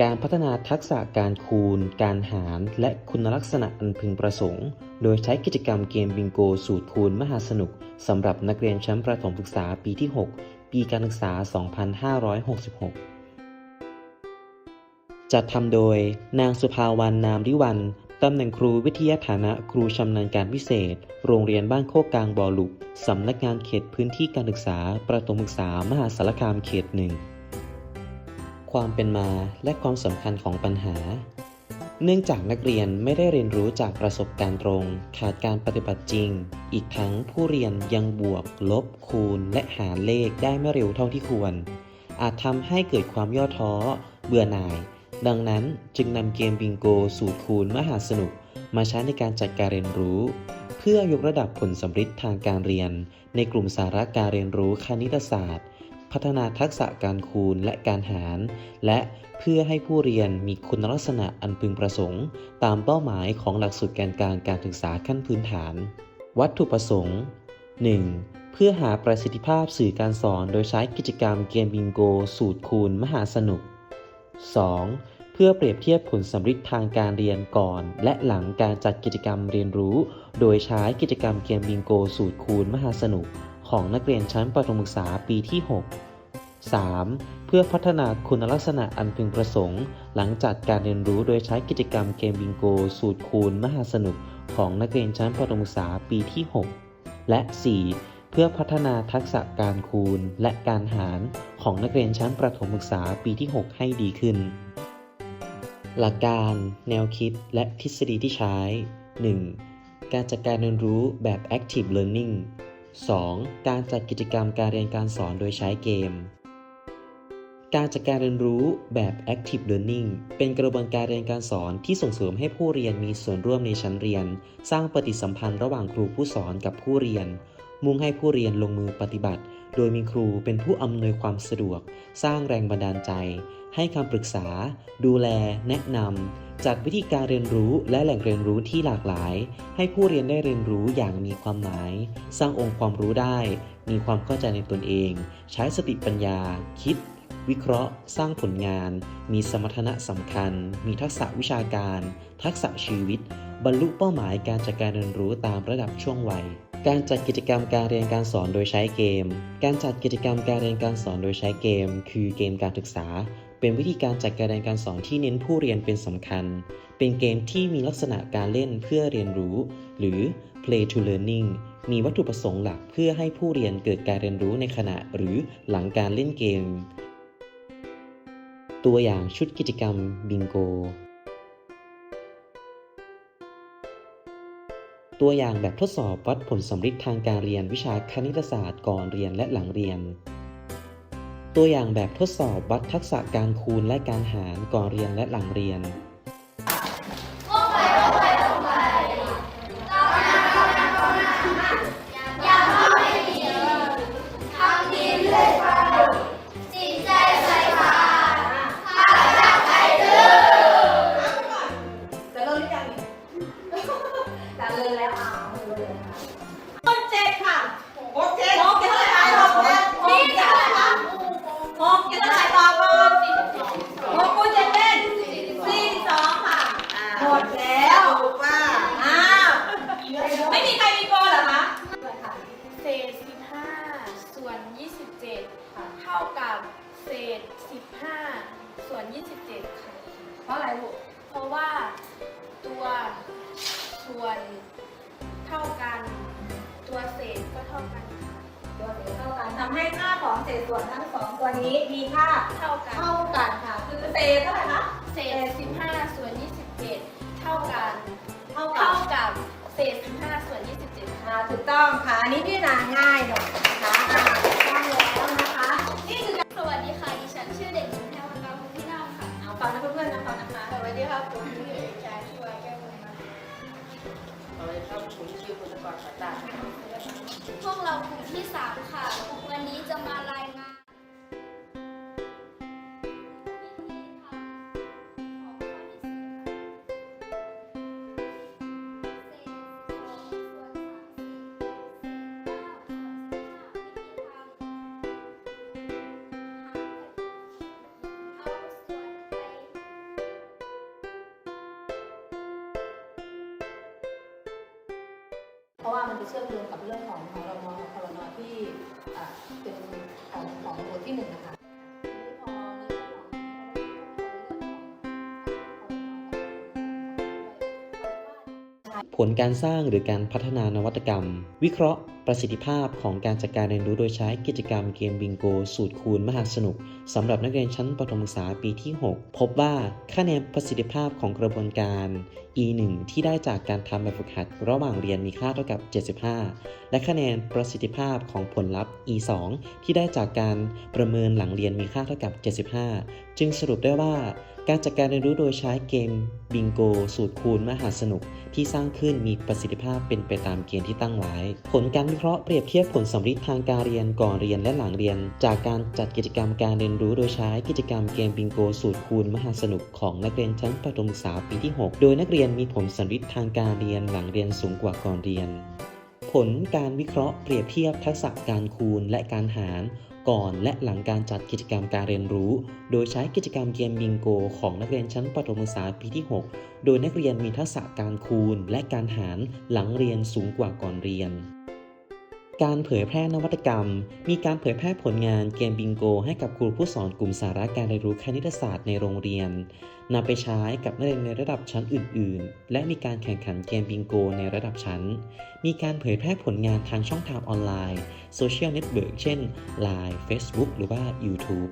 การพัฒนาทักษะการคูณ การหาร และคุณลักษณะอันพึงประสงค์ โดยใช้กิจกรรมเกมบิงโก สูตรคูณมหาสนุกสำหรับนักเรียนชั้นประถมศึกษาปีที่ 6 ปีการศึกษา 2566 จัดทำโดยนางสุภาวรรณนามริวันตำแหน่งครูวิทยาฐานะครูชำนาญการพิเศษ โรงเรียนบ้านโคกกลางบ่อหลุกสำนักงานเขตพื้นที่การศึกษา ประถมศึกษามหาสารคามเขตหนึ่ง ความเป็นมาและความสำคัญของปัญหา เนื่องจากนักเรียนไม่ได้เรียนรู้จากประสบการณ์ตรง ขาดการปฏิบัติจริง อีกทั้งผู้เรียนยังบวก ลบ คูณ และหารเลขได้ไม่เร็วเท่าที่ควร อาจทำให้เกิดความย่อท้อ เบื่อหน่าย ดังนั้นจึงนำเกมบิงโกสูตรคูณมหาสนุก มาใช้ในการจัดการเรียนรู้ เพื่อยกระดับผลสำฤทธิ์ทางการเรียน ในกลุ่มสาระการเรียนรู้คณิตศาสตร์ พัฒนาทักษะการคูณและการหาร และเพื่อให้ผู้เรียนมีคุณลักษณะอันพึงประสงค์ ตามเป้าหมายของหลักสูตรแกนกลางการศึกษาขั้นพื้นฐาน วัตถุประสงค์ 1. เพื่อหาประสิทธิภาพสื่อการสอนโดยใช้กิจกรรมเกมบิงโก สูตรคูณมหาสนุก 2. เพื่อเปรียบเทียบผลสำฤทธิ์ทางการเรียนก่อน และหลังการจัดกิจกรรมเรียนรู้ โดยใช้กิจกรรมเกมบิงโก สูตรคูณมหาสนุก ของนักเรียนชั้นประถมศึกษาปีที่ 6 3. เพื่อพัฒนาคุณลักษณะอันพึงประสงค์ หลังจากการเรียนรู้โดยใช้กิจกรรมเกมบิงโก สูตรคูณ มหาสนุกของนักเรียนชั้นประถมศึกษาปีที่ 6 และ 4. เพื่อพัฒนาทักษะการคูณและการหารของนักเรียนชั้นประถมศึกษาปีที่ 6 ให้ดีขึ้น หลักการ แนวคิด และทฤษฎีที่ใช้ 1. การจัดการเรียนรู้แบบ active learning 2. การจัดกิจกรรมการเรียนการสอนโดยใช้เกม การจัดการเรียนรู้แบบ active learning เป็นกระบวนการเรียนการสอนที่ส่งเสริมให้ผู้เรียนมีส่วนร่วมในชั้นเรียน สร้างปฏิสัมพันธ์ระหว่างครูผู้สอนกับผู้เรียน มุ่งให้ผู้เรียนลงมือปฏิบัติ โดยมีครูเป็นผู้อำนวยความสะดวก สร้างแรงบันดาลใจ ให้คำปรึกษา ดูแล แนะนำจัดวิธีการเรียนรู้และแหล่งเรียนรู้ที่หลากหลาย ให้ผู้เรียนได้เรียนรู้อย่างมีความหมาย สร้างองค์ความรู้ได้ มีความเข้าใจในตนเอง ใช้สติปัญญา คิด วิเคราะห์ สร้างผลงาน มีสมรรถนะสำคัญ มีทักษะวิชาการ ทักษะชีวิต บรรลุเป้าหมายการจัดการเรียนรู้ตามระดับช่วงวัยการจัดกิจกรรมการเรียนการสอนโดยใช้เกม การจัดกิจกรรมการเรียนการสอนโดยใช้เกม คือเกมการศึกษา เป็นวิธีการจัดการเรียนการสอนที่เน้นผู้เรียนเป็นสำคัญ เป็นเกมที่มีลักษณะการเล่นเพื่อเรียนรู้ หรือ play to learning มีวัตถุประสงค์หลักเพื่อให้ผู้เรียนเกิดการเรียนรู้ในขณะหรือหลังการเล่นเกม ตัวอย่างชุดกิจกรรมบิงโก ตัวอย่างแบบทดสอบวัดผลสำฤทธิ์ทางการเรียนวิชาคณิตศาสตร์ก่อนเรียนและหลังเรียน ตัวอย่างแบบทดสอบวัดทักษะการคูณและการหารก่อนเรียนและหลังเรียน 15 ส่วน 27 ค่ะ เพราะอะไรลูกเพราะว่าตัวส่วนเท่ากัน ตัวเศษก็เท่ากันค่ะตัวเศษเท่ากันทำให้ค่าของเศษส่วนทั้งสองตัวนี้มีค่าเท่ากัน เท่ากันค่ะ คือเศษเท่าไหร่คะเศษ 15 ส่วน 27 เท่ากัน เท่ากัเท่าบกับเศษ 15 ส่วน 27 ค่ะ อ่าถูกต้องค่ะอันนี้พี่นาง่ายหน่อย วัสดีครับผมชื่อเด็กชายชื่อวาแก้วบุมาสวัสดีครับผมชื่อพุทธกรสายตาพวกเรากลุ่มที่ 3 ค่ะ วันนี้จะมารายงาน เพราะว่ามันจะเชื่อมโยงกับเรื่องของของรมของพรนที่เป็นของของบทที่หนึ่งนะคะผลการสร้างหรือการพัฒนานวัตกรรม วิเคราะห์ประสิทธิภาพของการจัดการเรียนรู้โดยใช้กิจกรรมเกมบิงโก สูตรคูณมหาสนุกสำหรับนักเรียนชั้นประถมศึกษาปีที่ 6 พบว่าคะแนนประสิทธิภาพของกระบวนการ E1 ที่ได้จากการทำแบบฝึกหัดระหว่างเรียนมีค่าเท่ากับ 75 และคะแนนประสิทธิภาพของผลลัพธ์ E2 ที่ได้จากการประเมินหลังเรียนมีค่าเท่ากับ 75 จึงสรุปได้ว่าการจัดการเรียนรู้โดยใช้เกมบิงโก สูตรคูณมหาสนุกที่สร้างขึ้นมีประสิทธิภาพเป็นไปตามเกณฑ์ที่ตั้งไว้ ผลการวิเคราะห์เปรียบเทียบผลสัมฤทธิ์ทางการเรียนก่อนเรียนและหลังเรียน จากการจัดกิจกรรมการเรียนรู้โดยใช้กิจกรรมเกมบิงโกสูตรคูณมหาสนุกของนักเรียนชั้นประถมศึกษาปีที่ 6 โดยนักเรียนมีผลสัมฤทธิ์ทางการเรียนหลังเรียนสูงกว่าก่อนเรียน ผลการวิเคราะห์เปรียบเทียบทักษะการคูณและการหารก่อนและหลังการจัดกิจกรรมการเรียนรู้ โดยใช้กิจกรรมเกมบิงโก ของนักเรียนชั้นประถมศึกษาปีที่ 6 โดยนักเรียนมีทักษะการคูณและการหารหลังเรียนสูงกว่าก่อนเรียน การเผยแพร่นวัตกรรม มีการเผยแพร่ผลงานเกมบิงโก ให้กับครูผู้สอนกลุ่มสาระการเรียนรู้คณิตศาสตร์ในโรงเรียนนำไปใช้กับนักเรียนในระดับชั้นอื่น ๆ และมีการแข่งขันเกมบิงโก ในระดับชั้น มีการเผยแพร่ผลงานทางช่องทางออนไลน์โซเชียลเน็ตเวิร์กเช่น Line Facebook หรือว่า YouTube